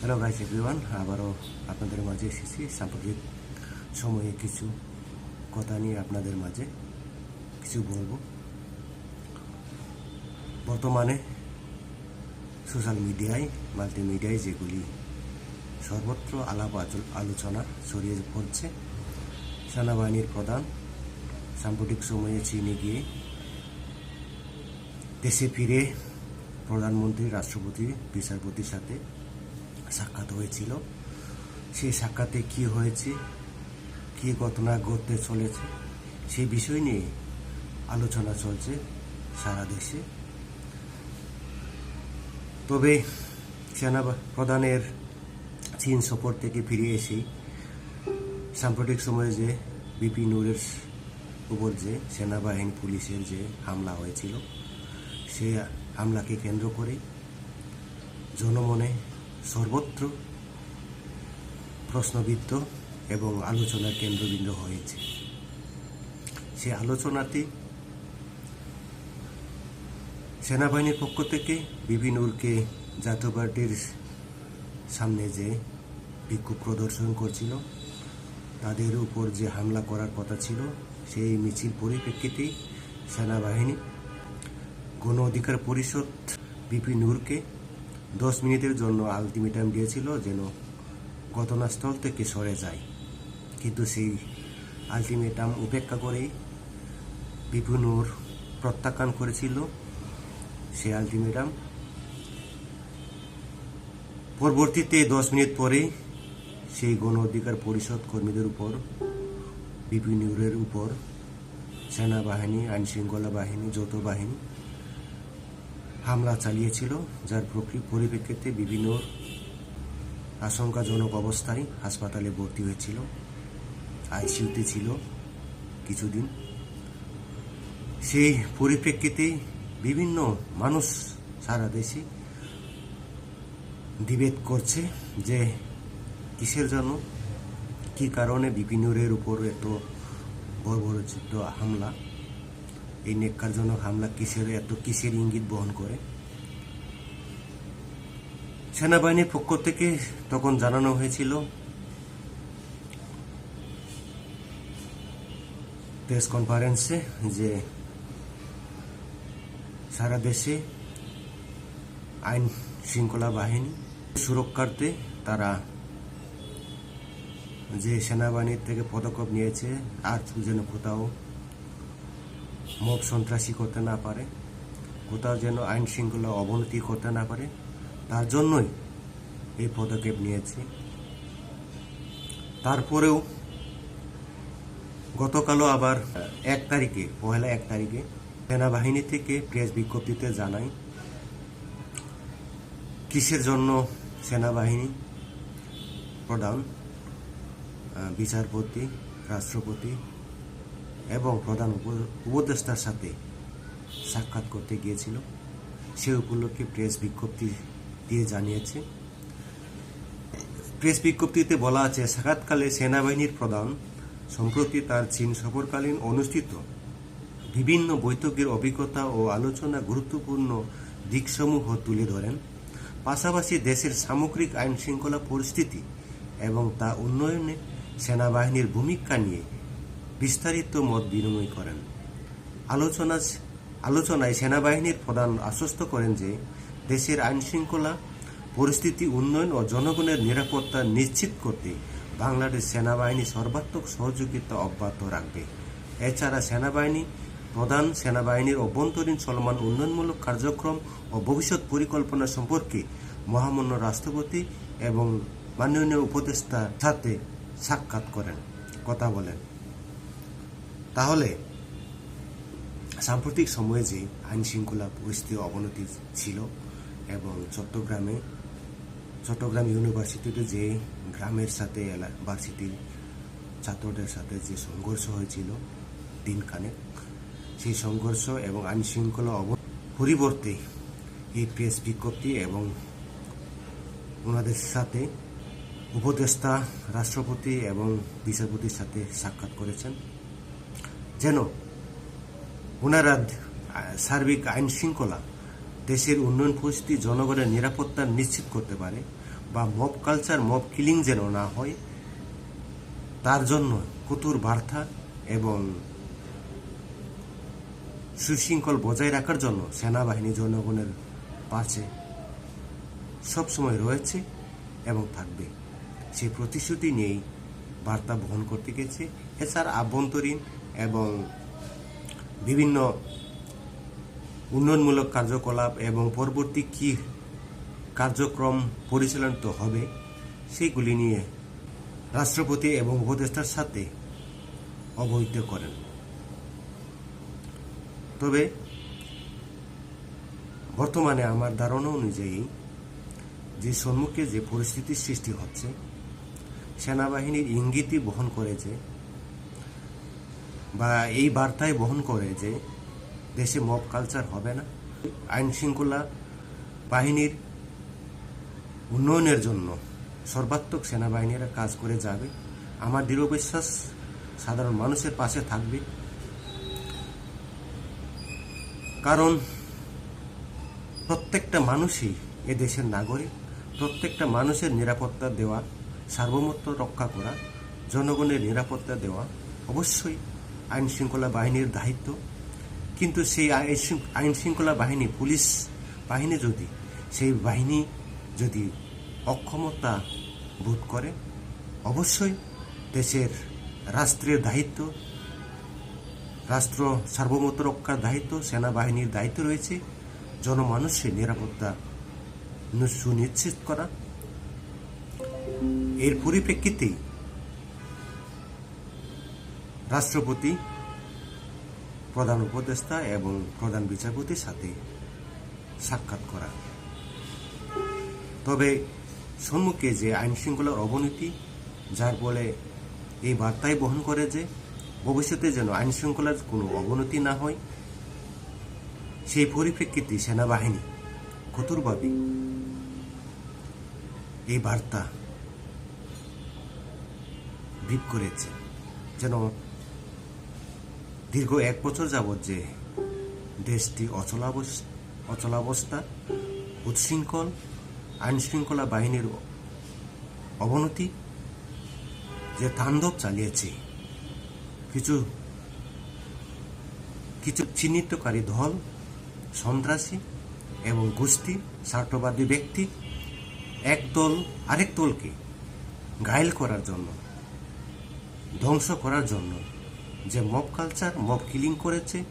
Hello guys everyone আবারও আপনাদের মাঝে এসেছি। সাম্প্রতিক সময়ে কিছু কথা নিয়ে আপনাদের মাঝে কিছু বলব। বর্তমানে সোশ্যাল মিডিয়ায়, মাল্টিমিডিয়ায় যেগুলি সর্বত্র আলাপ আলোচনা ছড়িয়ে পড়ছে, সেনাবাহিনীর প্রধান সাম্প্রতিক সময়ে চীনে গিয়ে দেশে ফিরে প্রধানমন্ত্রী, রাষ্ট্রপতি, বিচারপতির সাথে সাক্ষাৎ হয়েছিল। সেই সাক্ষাতে কি হয়েছে? কি ঘটনা ঘটতে চলেছে? সেই বিষয় নিয়ে আলোচনা চলছে সারা দেশে। তবে সেনা প্রধানের চীন সফর থেকে ফিরে এসেই সাম্প্রতিক সময়ে যে বিপি নূরের উপর যে সেনাবাহিনী পুলিশের যে হামলা হয়েছিল সেই হামলাকে কেন্দ্র করে জনমনে সর্বত্র প্রশ্নবিদ্ধ এবং আলোচনার কেন্দ্রবিন্দু হয়েছে। সে আলোচনাতে সেনাবাহিনীর পক্ষ থেকে বিপিনুরকে জাতীয় পার্টির সামনে যে বিক্ষোভ প্রদর্শন করছিল, তাদের উপর যে হামলা করার কথা ছিল, সেই মিছিল পরিপ্রেক্ষিতেই সেনাবাহিনী গণ অধিকার পরিষদ বিপি নূরকে দশ মিনিটের জন্য আলটিমেটাম দিয়েছিল যেন ঘটনাস্থল থেকে সরে যায়। কিন্তু সেই আলটিমেটাম উপেক্ষা করেই বিপি নূর প্রত্যাখ্যান করেছিল সেই আলটিমেটাম। পরবর্তীতে দশ মিনিট পরে সেই গণ অধিকার পরিষদ কর্মীদের উপর বিপি নূরের উপর, সেনাবাহিনী, আইনশৃঙ্খলা বাহিনী, যৌথ বাহিনী হামলা চালিয়েছিল, যার প্রকৃ- পরিপ্রেক্ষিতে বিভিন্ন আশঙ্কাজনক অবস্থায় হাসপাতালে ভর্তি হয়েছিল, আইসিইউতে ছিল কিছুদিন। সেই পরিপ্রেক্ষিতে বিভিন্ন মানুষ সারা দেশে ডিবেট করছে যে কিসের জন্য, কি কারণে বিপিনুরের উপর এত বর্বরচিত হামলা। এই নেককারজনক হামলা কিসের, এত কিসের ইঙ্গিত বহন করে? সেনাবাহিনীর পক্ষ থেকে তখন জানানো হয়েছিল, প্রেস কনফারেন্সে যে সারা দেশে আইন শৃঙ্খলা বাহিনী সুরক্ষার্থে তারা যে সেনাবাহিনীর থেকে পদক্ষেপ নিয়েছে, আর যেন কোথাও মব সন্ত্রাসী করতে না পারে, কোথাও যেন আইন শৃঙ্খলা অবনতি করতে না পারে, তার জন্যই এই পদক্ষেপ নিয়েছে। তারপরেও গতকালও আবার এক তারিখে, পহেলা এক তারিখে সেনাবাহিনী থেকে প্রেস বিজ্ঞপ্তিতে জানায় কিসের জন্য সেনাবাহিনী প্রধান বিচারপতি, রাষ্ট্রপতি এবং প্রধান উপ- উপদেষ্টার সাথে সাক্ষাৎ করতে গিয়েছিল। সে উপলক্ষে প্রেস বিজ্ঞপ্তি দিয়ে জানিয়েছে। প্রেস বিজ্ঞপ্তিতে বলা আছে, সাক্ষাৎকালে সেনাবাহিনীর প্রধান, সম্প্রতি তার চীন সফরকালীন অনুষ্ঠিত বিভিন্ন বৈঠকের অভিজ্ঞতা ও আলোচনা গুরুত্বপূর্ণ দিকসমূহ তুলে ধরেন। পাশাপাশি দেশের সামগ্রিক আইন শৃঙ্খলা পরিস্থিতি এবং তা উন্নয়নে সেনাবাহিনীর ভূমিকা নিয়ে বিস্তারিত মত বিনিময় করেন। আলোচনা আলোচনায় সেনাবাহিনীর প্রধান আশ্বস্ত করেন যে, দেশের আইন শৃঙ্খলা পরিস্থিতি উন্নয়ন ও জনগণের নিরাপত্তা নিশ্চিত করতে বাংলাদেশ সেনাবাহিনী সর্বাত্মক সহযোগিতা অব্যাহত রাখবে। এছাড়া সেনাবাহিনী, প্রধান সেনাবাহিনীর অভ্যন্তরীণ চলমান উন্নয়নমূলক কার্যক্রম ও ভবিষ্যৎ পরিকল্পনা সম্পর্কে মহামান্য রাষ্ট্রপতি এবং মাননীয় উপদেষ্টার সাথে সাক্ষাৎ করেন। কথা বলেন। তাহলে, সাম্প্রতিক সময়ে যে আইন শৃঙ্খলা পরিস্থিতি অবনতি ছিল এবং চট্টগ্রামে, চট্টগ্রাম ইউনিভার্সিটিতে যে গ্রামের সাথে এলা- ভার্সিটির ছাত্রদের সাথে যে সংঘর্ষ হয়েছিল দিনখানে সেই সংঘর্ষ এবং আইন শৃঙ্খলা অব পরিবর্তে এই প্রেস বিজ্ঞপ্তি এবং ওনাদের সাথে উপদেষ্টা, রাষ্ট্রপতি এবং বিচারপতির সাথে সাক্ষাৎ করেছেন। যেন ওনারা সার্বিক আইন শৃঙ্খলা দেশের উন্নয়ন পরিস্থিতি, জনগণের নিরাপত্তা নিশ্চিত করতে পারে বা মব কালচার মব কিলিং যেন না হয়, তার জন্য কঠোর বার্তা এবং সুশৃঙ্খল বজায় রাখার জন্য সেনাবাহিনী, জনগণের পাশে সবসময় রয়েছে এবং থাকবে। সেই প্রতিশ্রুতি নিয়েই বার্তা বহন করতে গেছে। এছাড়া আভ্যন্তরীণ এবং বিভিন্ন উন্নয়নমূলক কার্যকলাপ এবং পরবর্তী কী কার্যক্রম পরিচালিত হবে সেইগুলি নিয়ে রাষ্ট্রপতি এবং উপদেষ্টার সাথে অবহিত করেন। তবে বর্তমানে আমার ধারণা অনুযায়ী যে সম্মুখে যে পরিস্থিতির সৃষ্টি হচ্ছে, সেনাবাহিনীর ইঙ্গিতই বহন করে যে বা এই বার্তায় বহন করে যে দেশে মব কালচার হবে না, আইন শৃঙ্খলা বাহিনীর উন্নয়নের জন্য সর্বাত্মক সেনাবাহিনীরা কাজ করে যাবে। আমার দৃঢ় বিশ্বাস, সাধারণ মানুষের পাশে থাকবে। কারণ প্রত্যেকটা মানুষই এ দেশের নাগরিক, প্রত্যেকটা মানুষের নিরাপত্তা দেওয়া, সার্বভৌমত্ব রক্ষা করা, জনগণের নিরাপত্তা দেওয়া অবশ্যই আইন শৃঙ্খলা বাহিনীর দায়িত্ব। কিন্তু সেই আইন শৃঙ্খ- শৃঙ্খলা বাহিনী, পুলিশ বাহিনী যদি, সেই বাহিনী যদি অক্ষমতা বোধ করে, অবশ্যই দেশের রাষ্ট্রের দায়িত্ব, রাষ্ট্র সার্বভৌমত্ব রক্ষার দায়িত্ব, সেনাবাহিনীর দায়িত্ব রয়েছে, জনমানুষের নিরাপত্তা সুনিশ্চিত করা। এর পরিপ্রেক্ষিতেই রাষ্ট্রপতি, প্রধান উপদেষ্টা এবং প্রধান বিচারপতির সাথে সাক্ষাৎ করা। তবে সম্মুখে যে আইন শৃঙ্খলার অবনতি, যার ফলে এই বার্তায় বহন করে যে ভবিষ্যতে যেন আইন শৃঙ্খলার কোনো অবনতি না হয়, সেই পরিপ্রেক্ষিতে সেনাবাহিনী কঠোরভাবে এই বার্তা ব্রিফ করেছে। যেন দীর্ঘ এক বছর যাবৎ যে দেশটি অচলাবস- অচলাবস্থা উচ্ছৃঙ্খল আইন শৃঙ্খলা বাহিনীর অবনতি, যে তাণ্ডব চালিয়েছে, কিছু কিছু চিহ্নিতকারী দল, সন্ত্রাসী এবং গোষ্ঠী, স্বার্থবাদী ব্যক্তি, এক দল আরেক দলকে ঘায়েল করার জন্য, ধ্বংস করার জন্য যে মব কালচার মব কিলিং করেছে,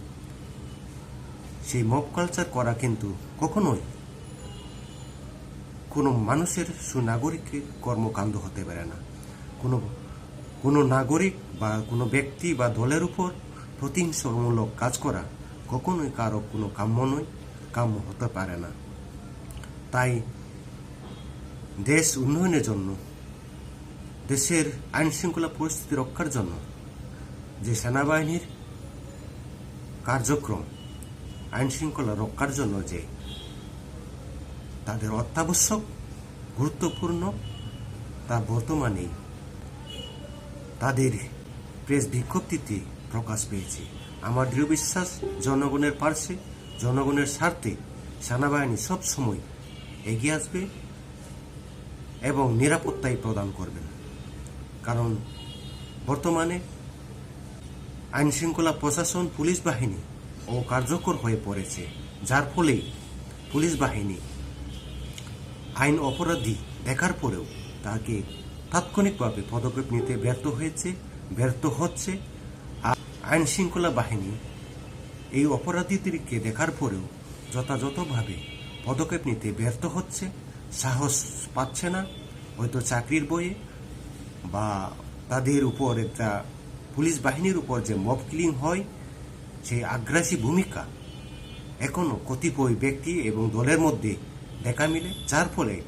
সেই মব কালচার করা কিন্তু কখনোই কোনো মানুষের সুনাগরিকের কর্মকাণ্ড হতে পারে না। কোনো কোনো নাগরিক বা কোনো ব্যক্তি বা দলের উপর প্রতিহিংসামূলক কাজ করা কখনোই কারও কোনো কাম্য নয়, কাম্য হতে পারে না। তাই দেশ উন্নয়নের জন্য, দেশের আইন শৃঙ্খলা পরিস্থিতি রক্ষার জন্য যে সেনাবাহিনীর কার্যক্রম আইন শৃঙ্খলা রক্ষার জন্য যে তাদের অত্যাবশ্যক, গুরুত্বপূর্ণ, তা বর্তমানে তাদের প্রেস বিজ্ঞপ্তিতে প্রকাশ পেয়েছে। আমার দৃঢ় বিশ্বাস, জনগণের পার্শ্বে, জনগণের স্বার্থে সেনাবাহিনী সব সময় এগিয়ে আসবে এবং নিরাপত্তাই প্রদান করবেন কারণ বর্তমানে আইন শৃঙ্খলা প্রশাসন, পুলিশ বাহিনী ও কার্যকর হয়ে পড়েছে, যার ফলে পুলিশ বাহিনী আইন অপরাধী দেখার পরেও তাকে তাৎক্ষণিকভাবে পদক্ষেপ নিতে ব্যর্থ হয়েছে, ব্যর্থ হচ্ছে। আর আইন শৃঙ্খলা বাহিনী এই অপরাধীদেরকে দেখার পরেও যথাযথভাবে পদক্ষেপ নিতে ব্যর্থ হচ্ছে, সাহস পাচ্ছে না, হয়তো চাকরির বইয়ে বা তাদের উপর একটা পুলিশ বাহিনীর উপর যে মব কিলিং হয়, সেই আগ্রাসী ভূমিকা এখনও কতিপয় ব্যক্তি এবং দলের মধ্যে দেখা মিলে, যার ফলে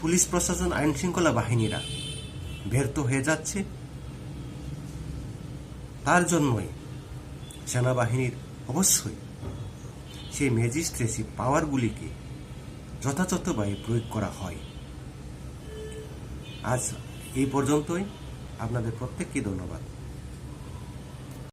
পুলিশ প্রশাসন আইন শৃঙ্খলা বাহিনীরা ব্যর্থ হয়ে যাচ্ছে। তার জন্যই সেনাবাহিনীর অবশ্যই সেই ম্যাজিস্ট্রেসি পাওয়ারগুলিকে যথাযথভাবে প্রয়োগ করা হয়। আজ এই পর্যন্তই। আপনাদের প্রত্যেককে ধন্যবাদ।